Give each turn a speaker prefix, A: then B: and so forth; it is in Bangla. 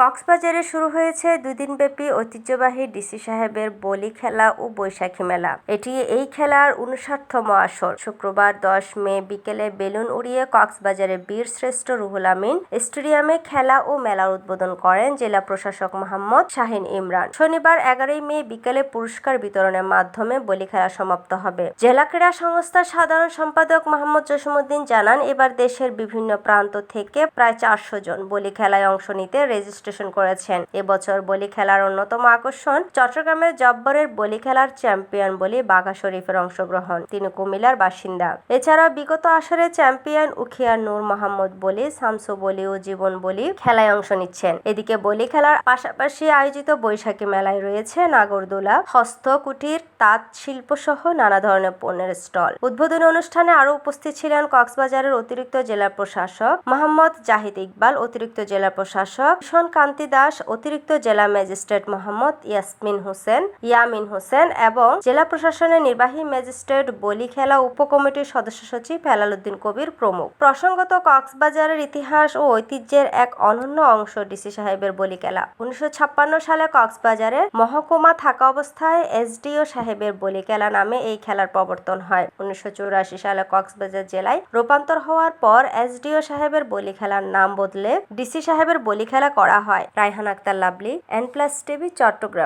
A: কক্সবাজারে শুরু হয়েছে দুদিনব্যাপী ঐতিহ্যবাহী ডিসি সাহেবের বলি খেলা ও বৈশাখী মেলা। এটি এই খেলার উনষাটতম আসর। শুক্রবার দশ মে বিকেলে বেলুন উড়িয়ে কক্সবাজারের বীর শ্রেষ্ঠ রুহুল আমিন স্টেডিয়ামে খেলা ও মেলার উদ্বোধন করেন জেলা প্রশাসক মোহাম্মদ শাহিন ইমরান। শনিবার এগারোই মে বিকেলে পুরস্কার বিতরণের মাধ্যমে বলি খেলা সমাপ্ত হবে। জেলা ক্রীড়া সংস্থার সাধারণ সম্পাদক মোহাম্মদ জসিমুদ্দিন জানান, এবার দেশের বিভিন্ন প্রান্ত থেকে প্রায় চারশো জন বলি খেলায় অংশ নিতে রেজিস্ট্রেশন করেছেন। এবছর বলি খেলার অন্যতম আকর্ষণ চট্টগ্রামের জব্বরের বলি খেলার চ্যাম্পিয়ন বলি বাঘা শরীফের অংশগ্রহণ। তিনি কুমিল্লার বাসিন্দা। এছাড়া বিগত আসরে চ্যাম্পিয়ন উখিয়ার নূর মোহাম্মদ বলি শামসু বলি ও জীবন বলি খেলায় অংশ নিচ্ছেন। এদিকে বলি খেলার পাশাপাশি আয়োজিত বৈশাখী মেলায় রয়েছে নাগরদোলা হস্ত কুটির তাঁত শিল্প সহ নানা ধরনের পণ্যের স্টল। উদ্বোধনী অনুষ্ঠানে আরও উপস্থিত ছিলেন কক্সবাজারের অতিরিক্ত জেলা প্রশাসক মোহাম্মদ জাহিদ ইকবাল, অতিরিক্ত জেলা প্রশাসক কান্তি দাস, অতিরিক্ত জেলা ম্যাজিস্ট্রেট মোহাম্মদ ইয়াসমিন হোসেন, ইয়ামিন হোসেন এবং জেলা প্রশাসনের নির্বাহী ম্যাজিস্ট্রেট বলি খেলা উপকমিটির সদস্য সচিব হেলাল উদ্দিন কবির প্রমুখ। প্রসঙ্গত, কক্সবাজারের ইতিহাস ও ঐতিহ্যের এক অনন্য অংশ ডিসি সাহেবের বলি খেলা উনিশশো ছাপ্পান্ন সালে কক্সবাজারে মহকুমা থাকা অবস্থায় এসডিও সাহেবের বলি খেলা নামে এই খেলার প্রবর্তন হয়। উনিশশো চুরাশি সালে কক্সবাজার জেলায় রূপান্তর হওয়ার পর এসডিও সাহেবের বলি খেলার নাম বদলে ডিসি সাহেবের বলি খেলা করা হয়। Raihan Akter Lovely N plus TV Chattogram.